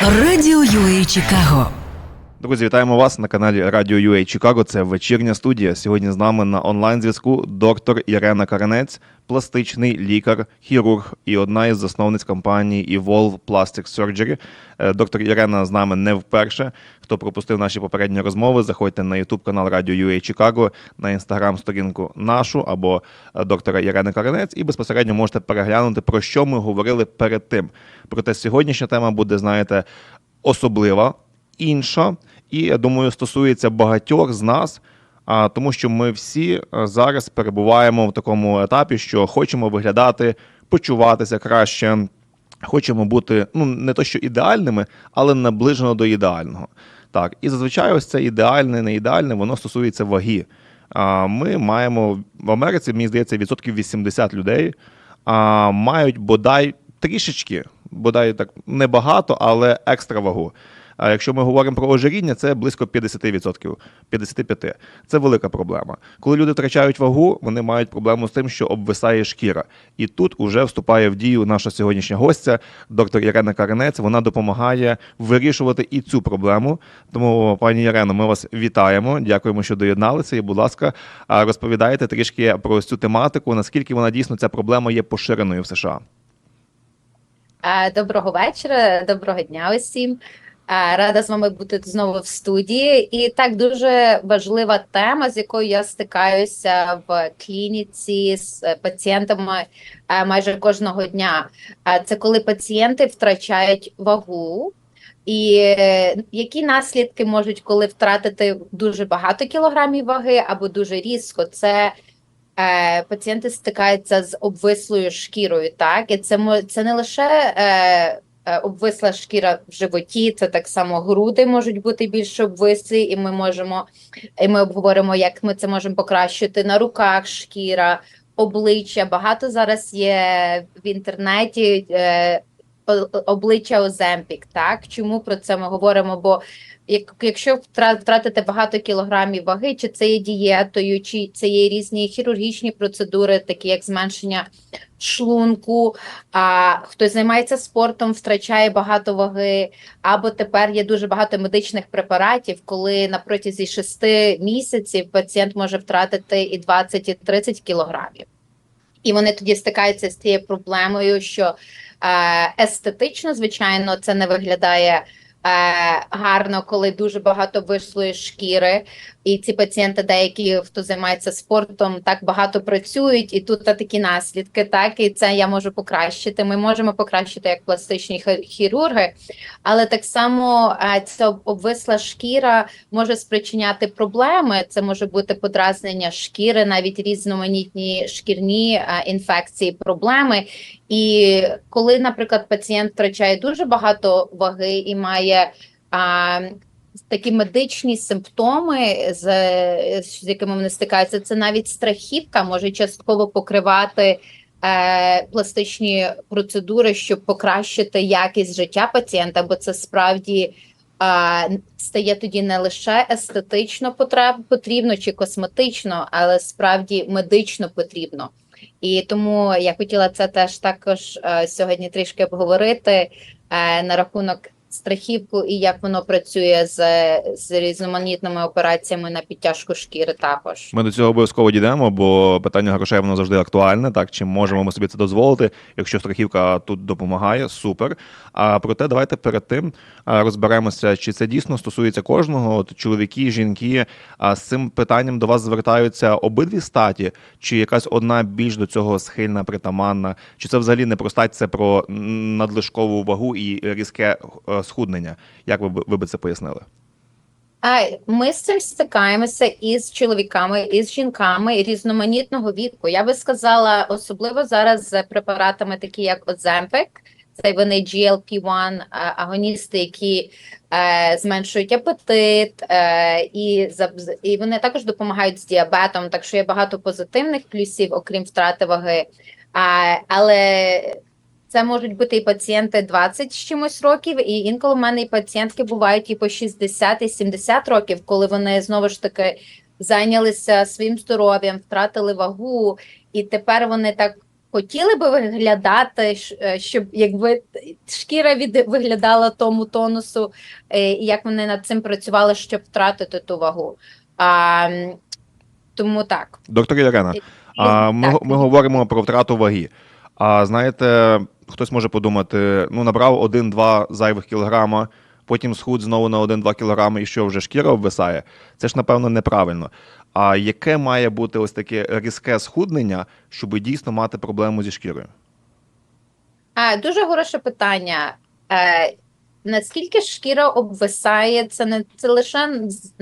Радіо UA Чикаго. Друзі, вітаємо вас на каналі Радіо UA Чикаго. Це вечірня студія. Сьогодні з нами на онлайн зв'язку доктор Ірена Каранець, пластичний лікар, хірург і одна із засновниць компанії Evolve Plastic Surgery. Е, Доктор Ірена з нами не вперше. Хто пропустив наші попередні розмови, заходьте на YouTube канал Радіо UA Чикаго, на інстаграм сторінку нашу або е, доктора Ірени Каранець, і безпосередньо можете переглянути про що ми говорили перед тим. Проте сьогоднішня тема буде, знаєте, особлива інша, і я думаю, стосується багатьох з нас. А тому, що ми всі е, зараз перебуваємо в такому етапі, що хочемо виглядати, почуватися краще, хочемо бути ну не то, що ідеальними, але наближено до ідеального. Так, і зазвичай ось це ідеальне, не ідеальне, воно стосується ваги. А ми маємо в Америці, мені здається, відсотків 80 людей а, мають бодай трішечки, бодай так небагато, але екстра вагу. А якщо ми говоримо про ожиріння, це близько 50%, 55%. Це велика проблема. Коли люди втрачають вагу, вони мають проблему з тим, що обвисає шкіра. І тут уже вступає в дію наша сьогоднішня гостя, доктор Ірена Каранець. Вона допомагає вирішувати і цю проблему. Тому, пані Ірено, ми вас вітаємо. Дякуємо, що доєдналися. І, будь ласка, розповідайте трішки про цю тематику, наскільки вона дійсно ця проблема є поширеною в США. Е, Доброго вечора, доброго дня усім. Е, Рада з вами бути знову в студії. І так дуже важлива тема, з якою я стикаюся в клініці з е, пацієнтами е, майже кожного дня. Це коли пацієнти втрачають вагу. І які наслідки можуть, коли втратити дуже багато кілограмів ваги або дуже різко, це пацієнти стикаються з обвислою шкірою, так і це це не лише обвисла шкіра в животі, це так само груди можуть бути більш обвислі, і ми можемо і ми обговоримо, як ми це можемо покращити на руках шкіра, обличчя. Багато зараз є в інтернеті. Е, обличчя Оземпік, так чому про це ми говоримо? Бо як, якщо втра- втратити багато кілограмів ваги, чи це є дієтою, чи це є різні хірургічні процедури, такі як зменшення шлунку, а хтось займається спортом, втрачає багато ваги, або тепер є дуже багато медичних препаратів, коли на протязі 6 місяців пацієнт може втратити і 20, і 30 кілограмів. І вони тоді стикаються з тією проблемою, що е, естетично, звичайно, це не виглядає гарно, коли дуже багато вислої шкіри. І ці пацієнти, деякі, хто займається спортом, так багато працюють, і тут такі наслідки. Так, і це я можу покращити. Ми можемо покращити як пластичні хірурги, але так само е, ця обвисла шкіра може спричиняти проблеми. Це може бути подразнення шкіри, навіть різноманітні шкірні е, інфекції, проблеми. І коли, наприклад, пацієнт втрачає дуже багато ваги і має а, такі медичні симптоми, з, з якими вони стикаються, це навіть страхівка може частково покривати. Е, пластичні процедури, щоб покращити якість життя пацієнта, бо це справді е, стає тоді не лише естетично потрібно чи косметично, але справді медично потрібно. І тому я хотіла це теж також е, сьогодні трішки обговорити е, на рахунок страхівку і як воно працює з, з різноманітними операціями на підтяжку шкіри також. Ми до цього обов'язково дійдемо, бо питання грошей воно завжди актуальне. Так чи можемо ми собі це дозволити? Якщо страхівка тут допомагає, супер. А проте давайте перед тим розберемося, чи це дійсно стосується кожного. От чоловіки, жінки. А з цим питанням до вас звертаються обидві статі, чи якась одна більш до цього схильна, притаманна, чи це взагалі не про стать, це про надлишкову вагу і різке е, схуднення? Як ви ви би це пояснили? Ми з цим стикаємося із чоловіками, і з жінками різноманітного віку. Я би сказала, особливо зараз з препаратами, такі як Ozempic, це вони GLP-1 агоністи, які е, зменшують апетит, е, і, і вони також допомагають з діабетом. Так що є багато позитивних плюсів, окрім втрати ваги. А, але це можуть бути і пацієнти 20 з чимось років, і інколи в мене і пацієнтки бувають і по 60, і 70 років, коли вони знову ж таки зайнялися своїм здоров'ям, втратили вагу, і тепер вони так хотіли би виглядати, е, щоб якби шкіра від виглядала тому тонусу, е, і як вони над цим працювали, щоб втратити ту вагу. А, тому так. Доктор Ірена, а, ми, ми говоримо про втрату ваги. А знаєте, хтось може подумати: ну, набрав 1-2 зайвих кілограма, потім схуд знову на 1-2 кілограми, і що вже шкіра обвисає. Це ж, напевно, неправильно. А яке має бути ось таке різке схуднення, щоб дійсно мати проблему зі шкірою? Дуже хороше питання. Е, наскільки шкіра обвисає, це не це лише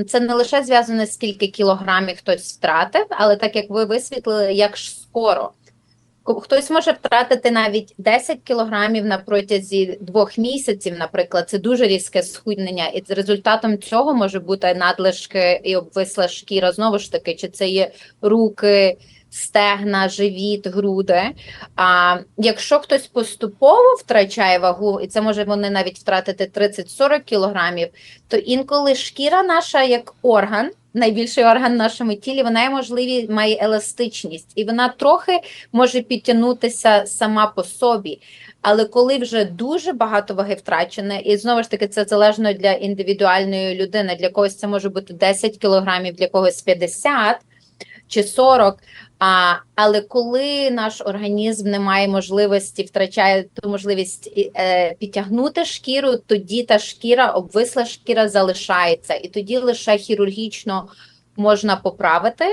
це не лише зв'язано скільки кілограмів хтось втратив, але так як ви висвітлили, як скоро. Хтось може втратити навіть 10 кілограмів на протязі двох місяців, наприклад, це дуже різке схуднення, і результатом цього може бути надлишки і обвисла шкіра. Знову ж таки, чи це є руки, стегна, живіт, груди. А якщо хтось поступово втрачає вагу, і це може вони навіть втратити 30-40 кілограмів, то інколи шкіра наша як орган, найбільший орган в нашому тілі, вона є можливі, має еластичність, і вона трохи може підтягнутися сама по собі. Але коли вже дуже багато ваги втрачене, і знову ж таки це залежно для індивідуальної людини. Для когось це може бути 10 кілограмів, для когось 50 чи 40. А, але коли наш організм не має можливості, втрачає ту можливість е, підтягнути шкіру, тоді та шкіра, обвисла шкіра залишається, і тоді лише хірургічно можна поправити.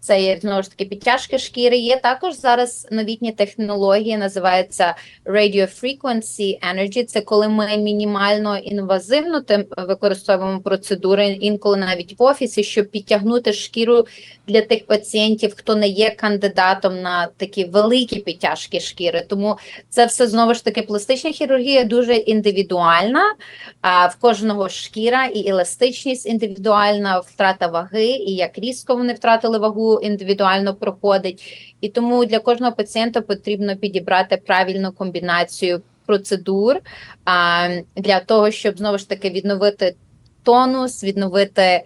Це є знову ж таки підтяжки шкіри. Є також зараз новітні технології, називаються Radio Frequency Energy. Це коли ми мінімально інвазивно тим використовуємо процедури, інколи навіть в офісі, щоб підтягнути шкіру для тих пацієнтів, хто не є кандидатом на такі великі підтяжки шкіри. Тому це все знову ж таки пластична хірургія дуже індивідуальна. А в кожного шкіра і еластичність індивідуальна, втрата ваги, і як різко вони втратили вагу, індивідуально проходить. І тому для кожного пацієнта потрібно підібрати правильну комбінацію процедур а, для того, щоб знову ж таки відновити тонус, відновити е,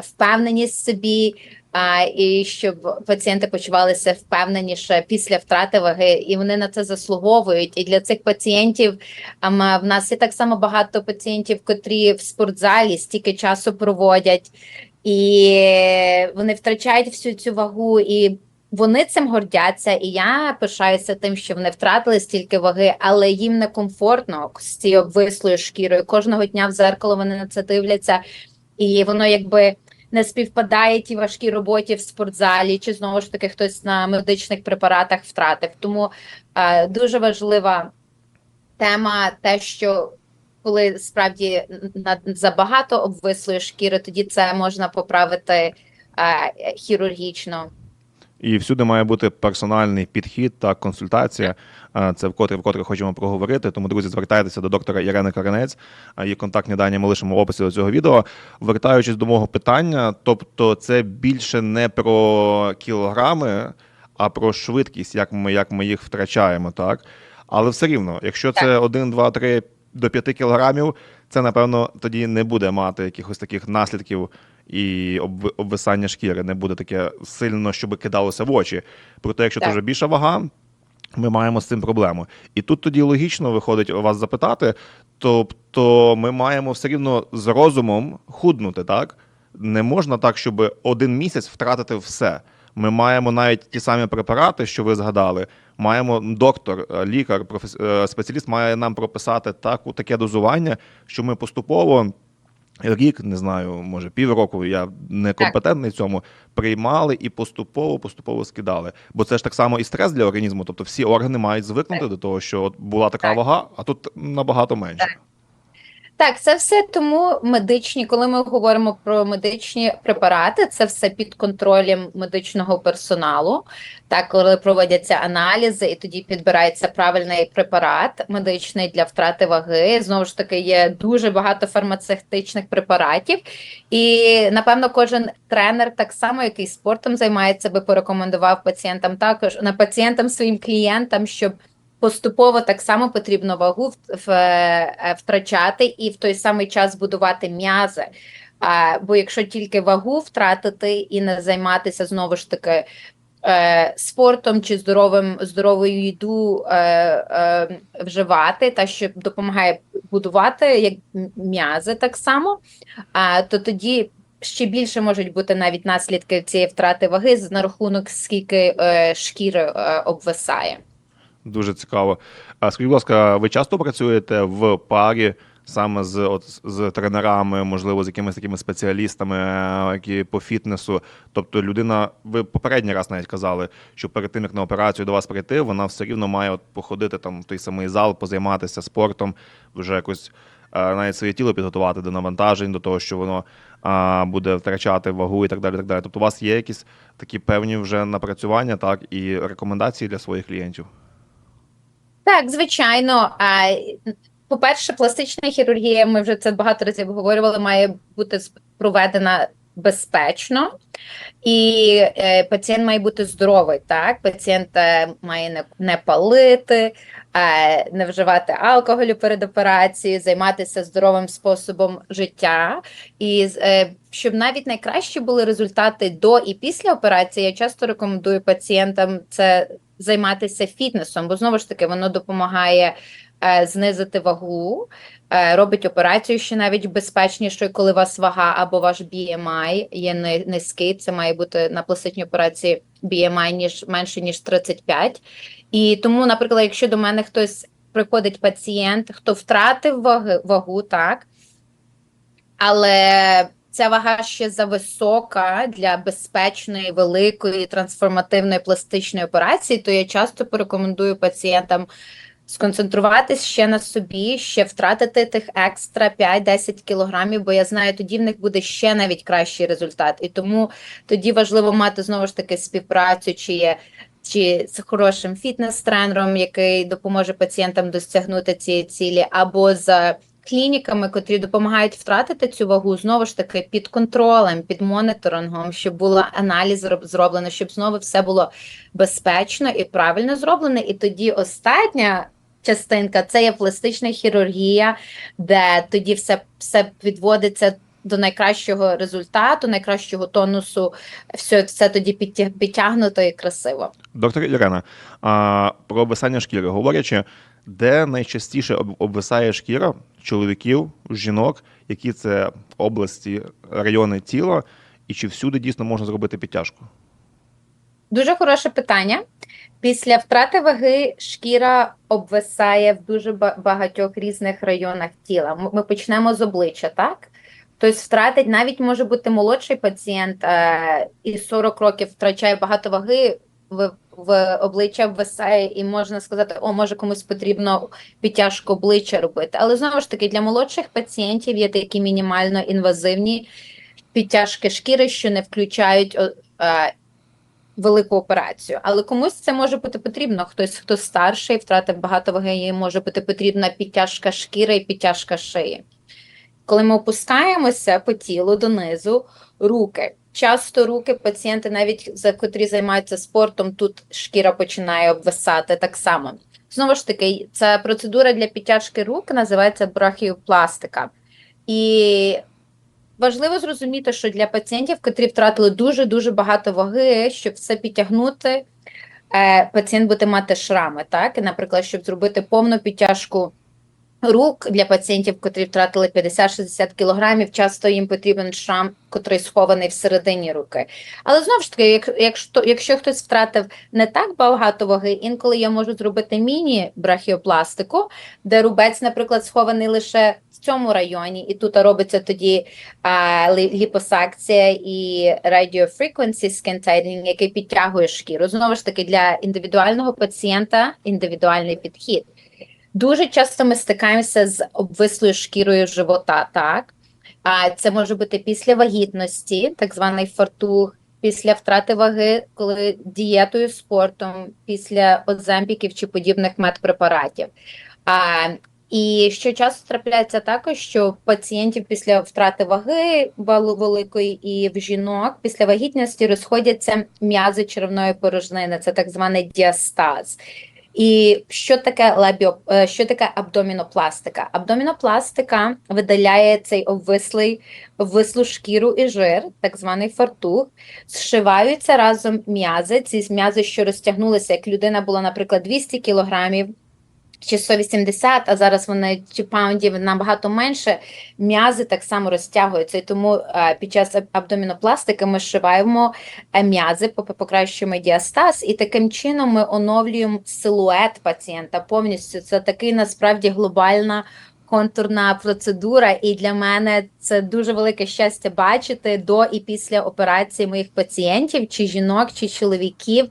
впевненість в собі. А, і щоб пацієнти почувалися впевненіше після втрати ваги, і вони на це заслуговують. І для цих пацієнтів а, в нас є так само багато пацієнтів, котрі в спортзалі стільки часу проводять, і вони втрачають всю цю вагу, і вони цим гордяться. І я пишаюся тим, що вони втратили стільки ваги, але їм некомфортно з цією обвислою шкірою. Кожного дня в зеркало вони на це дивляться, і воно якби не співпадає ті важкій роботі в спортзалі, чи знову ж таки хтось на медичних препаратах втратив. Тому е, дуже важлива тема, те, що коли справді забагато обвислої шкіри, тоді це можна поправити е, хірургічно. І всюди має бути персональний підхід та консультація. Е, Це вкотре вкотре хочемо проговорити. Тому, друзі, звертайтеся до доктора Ірени Каранець. Е, Її контактні дані ми лишимо в описі до цього відео. Вертаючись до мого питання, тобто це більше не про кілограми, а про швидкість, як ми, як ми їх втрачаємо, так? Але все рівно, якщо це 1, 2, 3 до 5 кілограмів, це напевно тоді не буде мати якихось таких наслідків і обвисання шкіри, не буде таке сильно, щоб кидалося в очі. Проте, якщо це вже більша вага, ми маємо з цим проблему. І тут тоді логічно виходить вас запитати. Тобто, ми маємо все рівно з розумом худнути, так? Не можна так, щоб один місяць втратити все. Ми маємо навіть ті самі препарати, що ви згадали. Маємо доктор, е, лікар, профес- е, спеціаліст має нам прописати таку таке дозування, що ми поступово рік, не знаю, може півроку, я не компетентний в цьому, приймали і поступово, поступово скидали. Бо це ж так само і стрес для організму. Тобто всі органи мають звикнути до того, що от була така Так. вага, а тут набагато менше. Так. Так, це все тому медичні, коли ми говоримо про медичні препарати, це все під контролем медичного персоналу. Так, коли проводяться аналізи, і тоді підбирається правильний препарат медичний для втрати ваги. Знову ж таки, є дуже багато фармацевтичних препаратів, і напевно кожен тренер, так само який спортом займається, би порекомендував пацієнтам також на пацієнтам своїм клієнтам, щоб Поступово так само потрібно вагу в- е, втрачати і в той самий час будувати м'язи. Бо якщо тільки вагу втратити і не займатися знову ж таки е, спортом чи здоровим здоровою їду е, е, вживати, та що допомагає будувати як м'язи так само, то тоді ще більше можуть бути навіть наслідки цієї втрати ваги на рахунок скільки е, шкіри е, обвисає. Дуже цікаво. А скажіть, будь ласка, ви часто працюєте в парі саме з, от, з тренерами, можливо, з якимись такими спеціалістами, е, які по фітнесу? Тобто людина, ви попередній раз навіть казали, що перед тим, як на операцію до вас прийти, вона все рівно має от походити там в той самий зал, позайматися спортом, вже якось е, навіть своє тіло підготувати до навантажень, до того, що воно а, буде втрачати вагу і так далі. так далі. Тобто, у вас є якісь такі певні вже напрацювання, так, і рекомендації для своїх клієнтів? Так, звичайно. По-перше, пластична хірургія, ми вже це багато разів обговорювали, має бути проведена безпечно, і е, пацієнт має бути здоровий. Так, пацієнт е, має не, палити, е, не вживати алкоголю перед операцією, займатися здоровим способом життя. І щоб навіть найкращі були результати до і після операції, я часто рекомендую пацієнтам це займатися фітнесом, бо знову ж таки воно допомагає е, знизити вагу, е, робить операцію ще навіть безпечнішою, коли вас вага або ваш BMI є низький. Це має бути на пластичній операції BMI ніж менше ніж 35. І тому, наприклад, якщо до мене хтось приходить пацієнт, хто втратив ваги, вагу, так, але ця вага ще зависока для безпечної, великої трансформативної пластичної операції, то я часто порекомендую пацієнтам сконцентруватись ще на собі, ще втратити тих екстра 5-10 кілограмів, бо я знаю, тоді в них буде ще навіть кращий результат. І тому тоді важливо мати знову ж таки співпрацю, чи є. Чи з хорошим фітнес-тренером, який допоможе пацієнтам досягнути цієї цілі, або з клініками, котрі допомагають втратити цю вагу, знову ж таки під контролем, під моніторингом, щоб було аналіз роб- зроблено, щоб знову все було безпечно і правильно зроблено. І тоді остання частинка це є пластична хірургія, де тоді все, все відводиться до найкращого результату, найкращого тонусу, все, все тоді підтя- підтягнуто і красиво. Доктор Ірена, а, про обвисання шкіри говорячи, де найчастіше обвисає шкіра чоловіків, жінок, які це області, райони тіла, і чи всюди дійсно можна зробити підтяжку? Дуже хороше питання. Після втрати ваги шкіра обвисає в дуже ба- багатьох різних районах тіла. Ми почнемо з обличчя, так? Хтось втратить, навіть може бути молодший пацієнт е, і 40 років втрачає багато ваги, в, в обличчя ввисає, і можна сказати, о, може комусь потрібно підтяжку обличчя робити. Але знову ж таки, для молодших пацієнтів є такі мінімально інвазивні підтяжки шкіри, що не включають е, велику операцію. Але комусь це може бути потрібно. Хтось, хто старший, втратив багато ваги, їй може бути потрібна підтяжка шкіри і підтяжка шиї. Коли ми опускаємося по тілу донизу, руки. Часто руки пацієнти, навіть за котрі займаються спортом, тут шкіра починає обвисати так само. Знову ж таки, ця процедура для підтяжки рук називається брахіопластика. І важливо зрозуміти, що для пацієнтів, котрі втратили дуже-дуже багато ваги, щоб все підтягнути, е, пацієнт буде мати шрами. Так? Наприклад, щоб зробити повну підтяжку рук для пацієнтів, котрі втратили 50-60 кілограмів, часто їм потрібен шрам, котрий схований всередині руки. Але знову ж таки, як, якщо, якщо хтось втратив не так багато ваги, інколи я можу зробити міні-брахіопластику, де рубець, наприклад, схований лише в цьому районі, і тут робиться тоді а, ліпосакція і radiofrequency skin який підтягує шкіру. Знову ж таки, для індивідуального пацієнта індивідуальний підхід. Дуже часто ми стикаємося з обвислою шкірою живота, так? А це може бути після вагітності, так званий фартух, після втрати ваги, коли дієтою, спортом, після оземпіків чи подібних медпрепаратів. А, і що часто трапляється також, що пацієнтів після втрати ваги великої і в жінок після вагітності розходяться м'язи черевної порожнини, це так званий діастаз. І що таке лабіо, е, що таке абдомінопластика? Абдомінопластика видаляє цей обвислий, обвислу шкіру і жир, так званий фартух, зшиваються разом м'язи. Ці м'язи, що розтягнулися, як людина була, наприклад, 200 кілограмів чи 180, а зараз вони чи паундів набагато менше. М'язи так само розтягуються. І тому е, під час абдомінопластики ми зшиваємо е, м'язи, покращуємо діастаз, і таким чином ми оновлюємо силует пацієнта повністю. Це такий насправді глобальна. Контурна процедура, і для мене це дуже велике щастя бачити до і після операції моїх пацієнтів, чи жінок, чи чоловіків.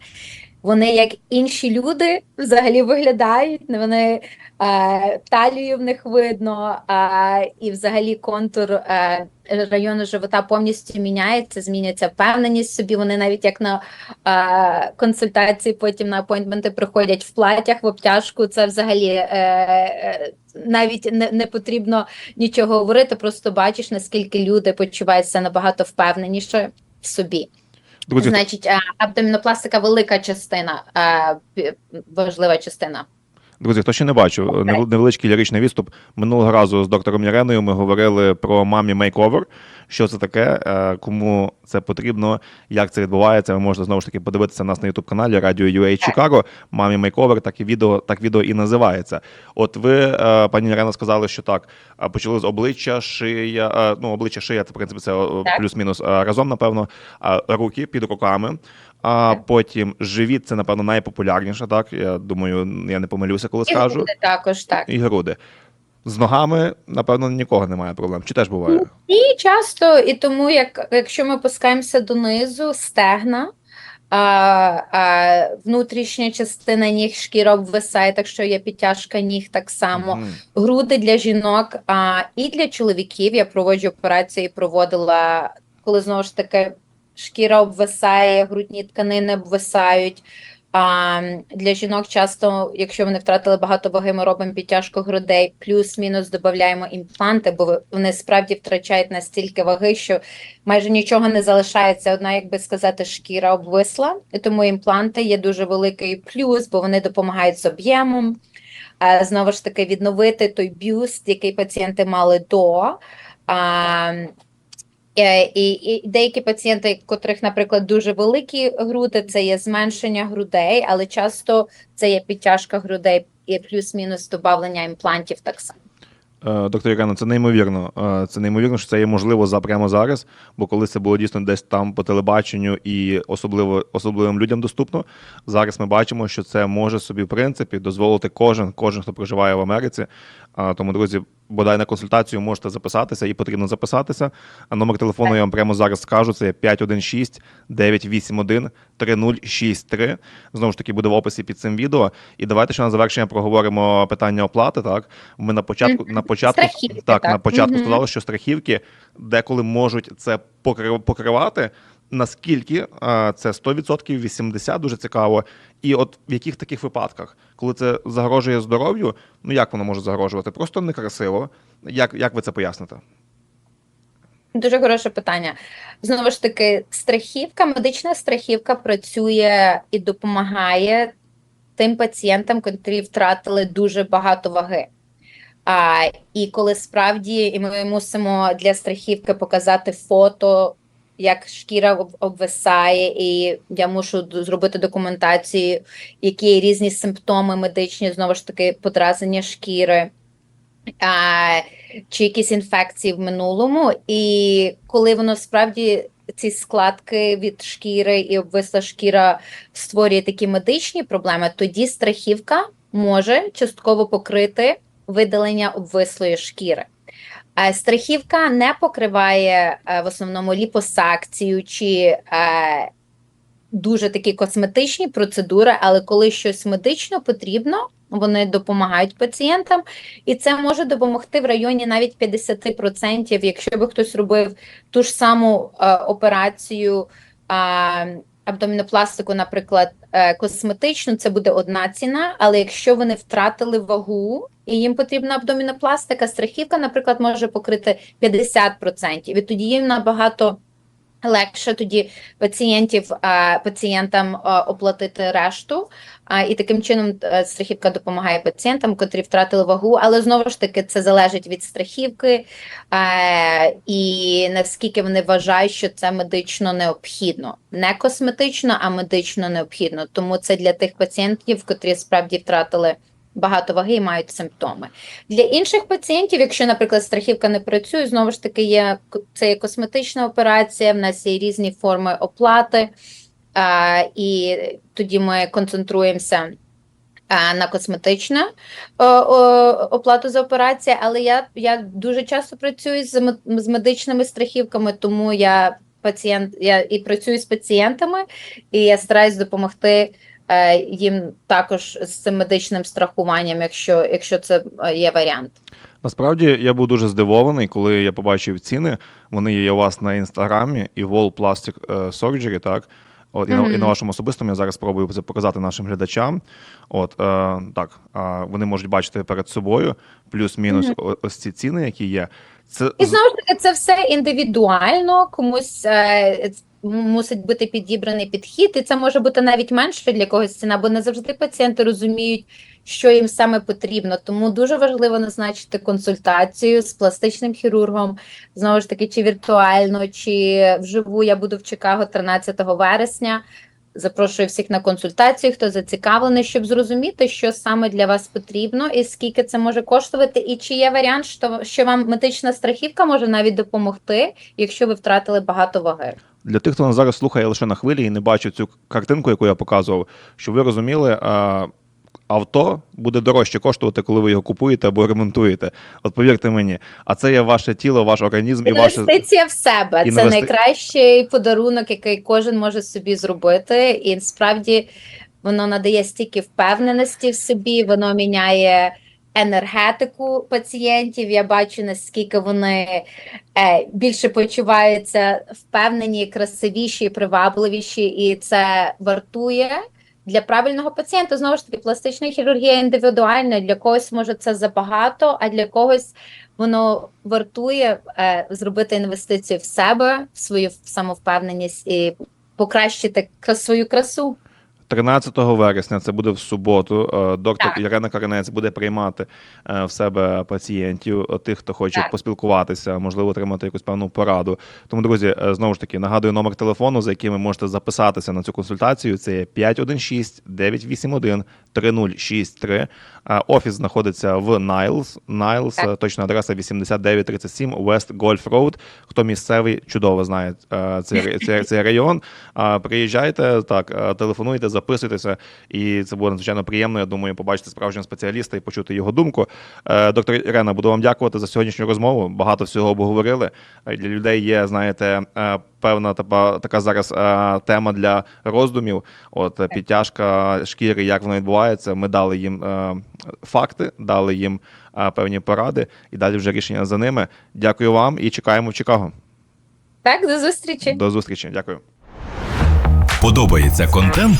Вони як інші люди взагалі виглядають. Вони е, талію в них видно, е, і взагалі контур е, району живота повністю міняється, змінюється впевненість собі. Вони навіть як на е, консультації, потім на апойнтменти приходять в платях, в обтяжку. Це взагалі е, е, навіть не, не потрібно нічого говорити, просто бачиш, наскільки люди почуваються набагато впевненіше в собі. Друзі, Значить, абдомінопластика велика частина, важлива частина. Друзі, хто ще не бачив, невеличкий ліричний відступ. Минулого разу з доктором Іреною ми говорили про мамі мейковер. Що це таке, е, кому це потрібно, як це відбувається. Ви можете знову ж таки подивитися нас на youtube каналі Радіо UA Чикаго. Мамі мейковер, так і відео, так відео і називається. От ви, е, пані Ірена, сказали, що так, е, почали з обличчя, шия, е, ну обличчя, шия, це в принципі це е, плюс-мінус е, разом, напевно. Руки під руками. А Так. потім живіт, це напевно найпопулярніше. Так я думаю, я не помилюся, коли І скажу. груди також так. І груди. З ногами, напевно, нікого немає проблем. Чи теж буває? І часто, і тому, як якщо ми опускаємося донизу, стегна, а, а, внутрішня частина ніг, шкіра обвисає, так що є підтяжка ніг так само. Мгм. груди для жінок, а і для чоловіків я проводжу операції, проводила, коли знову ж таки шкіра обвисає, грудні тканини обвисають. А для жінок часто, якщо вони втратили багато ваги, ми робимо підтяжку грудей, плюс-мінус додаємо імпланти, бо вони справді втрачають настільки ваги, що майже нічого не залишається. Одна, як би сказати, шкіра обвисла, і тому імпланти є дуже великий плюс, бо вони допомагають з об'ємом знову ж таки відновити той бюст, який пацієнти мали до. Е, і, і деякі пацієнти, котрих, наприклад, дуже великі груди, це є зменшення грудей, але часто це є підтяжка грудей і плюс-мінус додавлення імплантів так само. Е, Доктор Ірено, це неймовірно. Е, Це неймовірно, що це є можливо за прямо зараз, бо коли це було дійсно десь там по телебаченню і особливо особливим людям доступно. Зараз ми бачимо, що це може собі в принципі дозволити кожен, кожен, хто проживає в Америці. Тому, друзі, бодай на консультацію можете записатися і потрібно записатися. А номер телефону я вам прямо зараз скажу: це 516 981 3063. Знову ж таки, буде в описі під цим відео. І давайте ще на завершення проговоримо питання оплати. Так, ми на початку на початку так, так. на початку сказали, що страхівки деколи можуть це покривати. Наскільки це 100%, 80% дуже цікаво. І от в яких таких випадках, коли це загрожує здоров'ю, ну як воно може загрожувати? Просто некрасиво. Як, як ви це поясните? Дуже хороше питання. Знову ж таки, страхівка, медична страхівка працює і допомагає тим пацієнтам, котрі втратили дуже багато ваги. А, і коли справді і ми мусимо для страхівки показати фото, як шкіра об- обвисає, і я мушу зробити документацію, які є різні симптоми медичні, знову ж таки, подразнення шкіри. А, чи якісь інфекції в минулому, і коли воно справді ці складки від шкіри і обвисла шкіра створює такі медичні проблеми, тоді страхівка може частково покрити видалення обвислої шкіри. Е, Страхівка не покриває е, в основному ліпосакцію чи е, дуже такі косметичні процедури, але коли щось медично потрібно, вони допомагають пацієнтам, і це може допомогти в районі навіть 50%, якщо би хтось робив ту ж саму операцію абдомінопластику, наприклад, е, косметичну, це буде одна ціна. Але якщо вони втратили вагу і їм потрібна абдомінопластика, страхівка, наприклад, може покрити 50%. І тоді їм набагато Легше тоді пацієнтів е, пацієнтам е, оплатити решту, і таким чином е, страхівка допомагає пацієнтам, котрі втратили вагу, але знову ж таки це залежить від страхівки. І наскільки вони вважають, що це медично необхідно, не косметично, а медично необхідно. Тому це для тих пацієнтів, котрі справді втратили багато ваги і мають симптоми. Для інших пацієнтів, якщо, наприклад, страхівка не працює, знову ж таки є це є косметична операція, в нас є різні форми оплати, а, і тоді ми концентруємося. На косметичну оплату за операцію, але я, я дуже часто працюю з, з медичними страхівками, тому я пацієнт, я і працюю з пацієнтами, і я стараюсь допомогти їм також з цим медичним страхуванням, якщо, якщо це е, є варіант. Насправді я був дуже здивований, коли я побачив ціни. Вони є у вас на інстаграмі і Wall Plastic е, Surgery, так. От, і, на, і на вашому особистому я зараз спробую це показати нашим глядачам. От, е, так, е, вони можуть бачити перед собою плюс-мінус Мгм. о- ось ці ціни, які є. Це І знову ж таки, це все індивідуально, комусь е, мусить бути підібраний підхід, і це може бути навіть менше для когось ціна, бо не завжди пацієнти розуміють, що їм саме потрібно. Тому дуже важливо назначити консультацію з пластичним хірургом, знову ж таки, чи віртуально, чи вживу. Я буду в Чикаго 13 вересня. Запрошую всіх на консультацію, хто зацікавлений, щоб зрозуміти, що саме для вас потрібно, і скільки це може коштувати, і чи є варіант, що, що вам медична страхівка може навіть допомогти, якщо ви втратили багато ваги. Для тих, хто нас зараз слухає лише на хвилі і не бачить цю картинку, яку я показував, щоб ви розуміли, авто буде дорожче коштувати, коли ви його купуєте або ремонтуєте. От повірте мені, а це є ваше тіло, ваш організм і ваше. Інвестиція в себе це Інвести- найкращий подарунок, який кожен може собі зробити, і справді воно надає стільки впевненості в собі, воно міняє. Енергетику пацієнтів я бачу наскільки вони е, більше почуваються впевнені, красивіші, привабливіші, і це вартує для правильного пацієнта. Знову ж таки, пластична хірургія індивідуальна. Для когось може це забагато, а для когось воно вартує е, зробити інвестицію в себе, в свою самовпевненість і покращити кра- свою красу. 13 вересня, це буде в суботу. е, Доктор Так. Ірена Каранець буде приймати е, в себе пацієнтів, е, тих, хто хоче Так. поспілкуватися, можливо, отримати якусь певну пораду. Тому, друзі, знову ж таки нагадую номер телефону, за яким ви можете записатися на цю консультацію. Це є 516 981 3063. Е, Офіс знаходиться в Найлс. Найлс, точна адреса 8937 West Golf Road. Хто місцевий, чудово знає цей, цей, цей район. Приїжджайте, так, телефонуйте, записуйтеся, і це буде надзвичайно приємно. Я думаю, побачити справжнього спеціаліста і почути його думку. Е, Доктор Ірена, буду вам дякувати за сьогоднішню розмову. Багато всього обговорили. Е, Для людей є, знаєте, е, певна така, така зараз тема для роздумів. От підтяжка шкіри, як воно відбувається. Ми дали їм факти, дали їм певні поради, і далі вже рішення за ними. Дякую вам і чекаємо в Чикаго. Так, до зустрічі. До зустрічі. Дякую. Подобається контент?